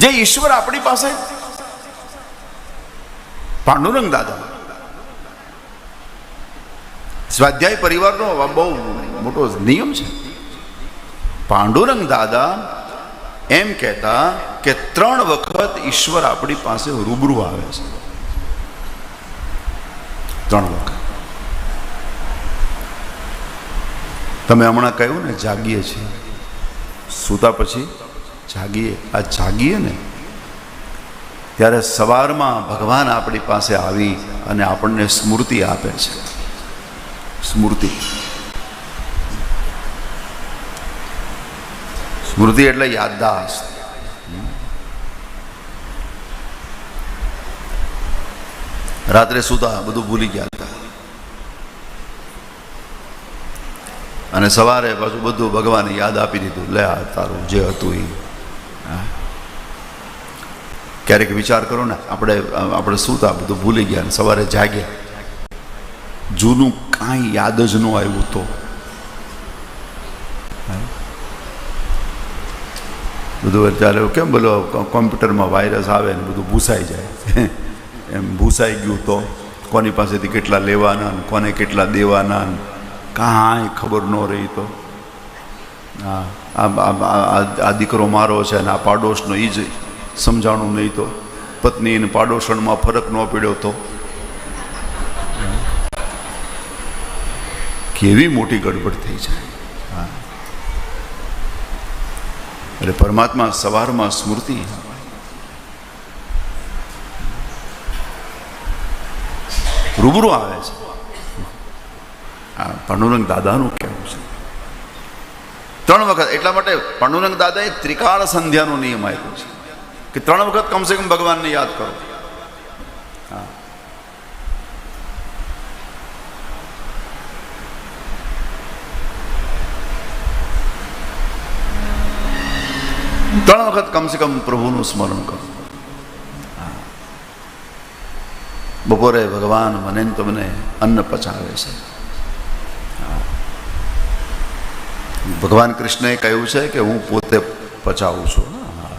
જે ઈશ્વર આપણી પાસે પાંડુરંગ દાદા. સ્વાધ્યાય પરિવારનો બહુ મોટો નિયમ છે. પાંડુરંગ દાદા એમ કહેતા કે ત્રણ વખત ઈશ્વર આપણી પાસે રૂબરૂ આવે છે. ત્રણ વખત. તમે હમણાં કહ્યું ને, જાગીએ છીએ. સૂતા પછી જાગીએ. આ જાગીએ ને, ત્યારે સવારમાં ભગવાન આપણી પાસે આવી અને આપણને સ્મૃતિ આપે છે. સ્મૃતિ. સ્મૃતિ એટલે યાદદાસ્ત. રાત્રે સુતા બધું ભૂલી ગયા હતા. અને સવારે પાછું બધું ભગવાને યાદ આપી દીધું, લે તારું જે હતું એ. ક્યારેક વિચાર કરો ને, આપણે આપણે સૂતા બધું ભૂલી ગયા અને સવારે જાગ્યા. જૂનું કાંઈ યાદ જ ન આવ્યું તો. બધું અત્યારે કેમ બોલો કોમ્પ્યુટરમાં વાયરસ આવે ને બધું ભૂસાઈ જાય. એમ ભૂસાઈ ગયું તો. કોની પાસેથી કેટલા લેવાના ને, કોને કેટલા દેવાના ને, કાંઈ ખબર ન રહી તો. આ દીકરો મારો છે અને આ પાડોશનો એ જ સમજાણું નહીં તો. પત્ની અને પાડોશણમાં ફરક ન પડ્યો તો. કેવી મોટી ગડબડ થઈ જાય એટલે પરમાત્મા સવારમાં સ્મૃતિ. રૂબરૂ આવે છે. આ પાંડુરંગ દાદાનું કહેવું છે? ત્રણ વખત, એટલા માટે પાંડુરંગ દાદાએ ત્રિકાળ સંધ્યાનો નિયમ આપ્યો છે કે ત્રણ વખત કમસે કમ ભગવાનને યાદ કરો. હા. ત્રણ વખત કમસે કમ પ્રભુનું સ્મરણ કરો. બપોરે ભગવાન મને તમને અન્ન પચાવે છે હા. ભગવાન કૃષ્ણએ કહ્યું છે કે હું પોતે પચાવું છું. હા.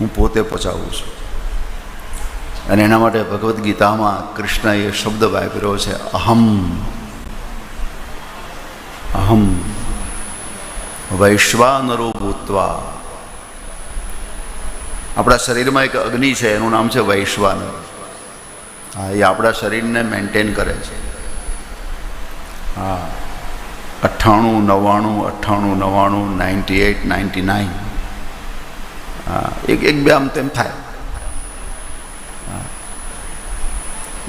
હું. પોતે પચાવું છું. અને એના માટે ભગવદ્ ગીતામાં કૃષ્ણએ શબ્દ વાપર્યો છે, અહમ. અહમ. વૈશ્વાનરો ભૂતવા. આપણા શરીરમાં એક અગ્નિ છે, એનું નામ છે વૈશ્વાનર. હા, એ આપણા શરીરને મેન્ટેન કરે છે. હા. અઠ્ઠાણું, નવ્વાણું અઠ્ઠાણું, નવ્વાણું, નાઇન્ટી એટ નાઇન્ટી નાઇન. એક એક, બે આમ તેમ થાય.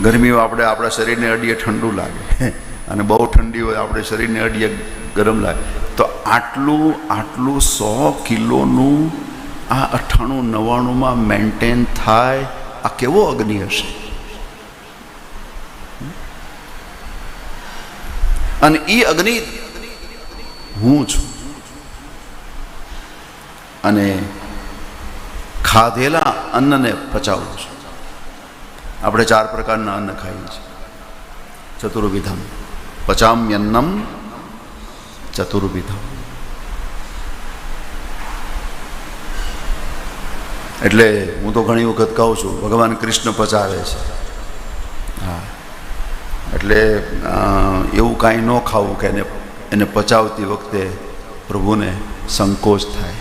ગરમીમાં આપણે આપણા શરીરને અડીએ ઠંડુ લાગે. અને બહુ ઠંડી હોય આપણે શરીરને અડીએ ગરમ લાગે. તો આટલું આટલું સો કિલોનું આ અઠ્ઠાણું, નવ્વાણુંમાં મેન્ટેન થાય આ કેવો અગ્નિ હશે? અને એ અગ્નિ હું છું. અને ખાધેલા અન્નને પચાવું છું. આપણે ચાર પ્રકારના અન્ન ખાઈએ છીએ. ચતુર્વિધમ, પચામ્યન્નમ, ચતુર્વિધમ. એટલે હું તો ઘણી વખત કહું છું, ભગવાન કૃષ્ણ પચાવે છે. એટલે એવું કાંઈ ન ખાવું કે એને એને પચાવતી વખતે પ્રભુને સંકોચ થાય.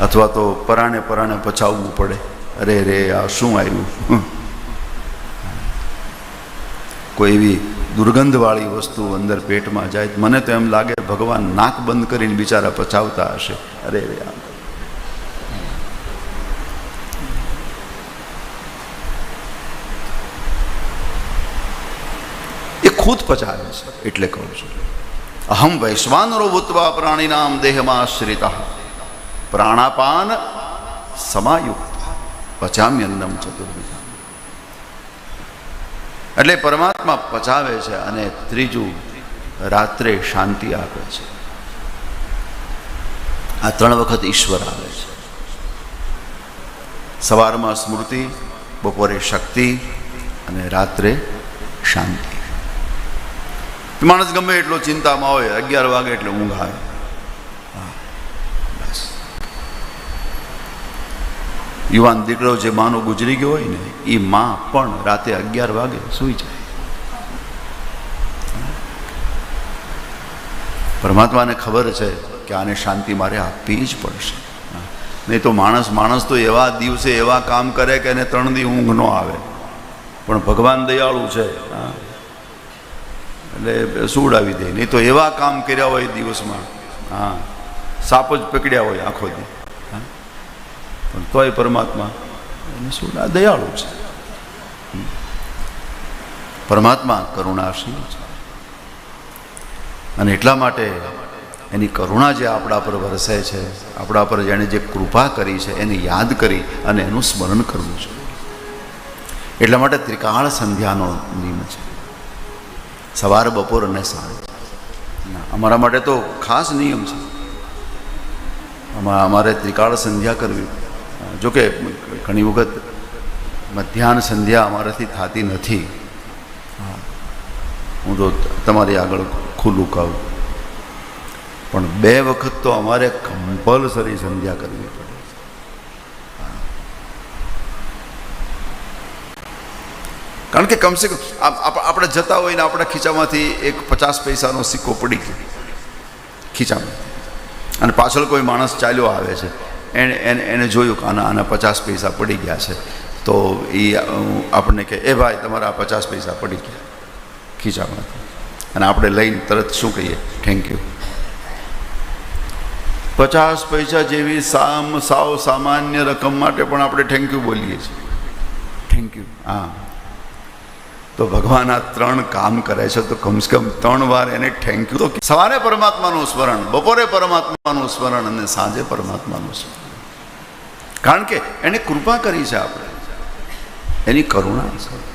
અથવા તો પરાણે પરાણે પચાવવું પડે. અરે, રે, આ શું આવ્યું કોઈ એવી દુર્ગંધવાળી વસ્તુ અંદર પેટમાં જાય મને તો એમ લાગે ભગવાન નાક બંધ કરીને બિચારા પચાવતા હશે. અરે, રે, આ ખુદ પચાવે છે, એટલે કહું છું. અહમ વૈશ્વાનરો ભૂતવા પ્રાણીનામ દેહમાં આશ્રિત પ્રાણાપાન સમાયુક્ત. પચામ્યન્નમ ચતુર્વિધા એટલે પરમાત્મા પચાવે છે અને ત્રીજું રાત્રે શાંતિ આપે છે. આ ત્રણ વખત ઈશ્વર આવે છે. સવારમાં સ્મૃતિ, બપોરે શક્તિ અને રાત્રે શાંતિ. માણસ ગમે એટલો ચિંતામાં હોય, અગિયાર વાગે એટલે ઊંઘ આવે. બસ. યુવાન દીકરો જે માનો ગુજરી ગયો હોય ને એ માં પણ રાતે અગિયાર વાગે સૂઈ જાય. પરમાત્માને ખબર છે કે આને શાંતિ મારે આપવી જ પડશે. નહીં તો માણસ માણસ તો એવા દિવસે એવા કામ કરે કે એને ત્રણ દી ઊંઘ ન આવે. પણ ભગવાન દયાળુ છે. હા. એટલે સુવડાવી દે. નહીં તો એવા કામ કર્યા હોય દિવસમાં. હા. સાપ જ પકડ્યા હોય આખો દી. પણ તોય પરમાત્મા એને સુવડા દયાળુ છે. પરમાત્મા કરુણાશીલ છે. અને એટલા માટે એની કરુણા જે આપણા પર વરસે છે, આપણા પર જેણે જે કૃપા કરી છે, એને યાદ કરી અને એનું સ્મરણ કરવું છે. એટલા માટે ત્રિકાળ સંધ્યાનો નિયમ છે. સવાર બપોર અને સાંજ. અમારા માટે તો ખાસ નિયમ છે. અમા- અમારે ત્રિકાળ સંધ્યા કરવી. જોકે ઘણી વખત મધ્યાહન સંધ્યા અમારાથી થતી નથી. હા. તો તમારી આગળ ખુલ્લું કહું. પણ બે વખત તો અમારે કમ્પલસરી સંધ્યા કરવી પડે કારણ કે કમસે કમ આપણે જતા હોય ને આપણા ખીચામાંથી એક પચાસ પૈસાનો સિક્કો પડી ગયો. ખીચામાં. અને પાછળ કોઈ માણસ ચાલ્યો આવે છે. એને એને એને જોયું કે આના આના પચાસ પૈસા પડી ગયા છે. તો એ આપણને કહે, એ ભાઈ, તમારા પચાસ પૈસા પડી ગયા. ખીચામાંથી. અને આપણે લઈને તરત શું કહીએ? થેન્ક યુ પચાસ પૈસા જેવી સામ, સાવ સામાન્ય રકમ માટે પણ આપણે થેન્ક યુ બોલીએ છીએ. થેન્ક યુ હા. તો ભગવાન આ ત્રણ કામ કરે છે તો કમસે કમ ત્રણ વાર એને થેન્ક યુ તો સવારે પરમાત્માનું સ્મરણ, બપોરે પરમાત્માનું સ્મરણ અને સાંજે પરમાત્માનું સ્મરણ. કારણ કે એને કૃપા કરી છે આપણે. એની કરુણા છે.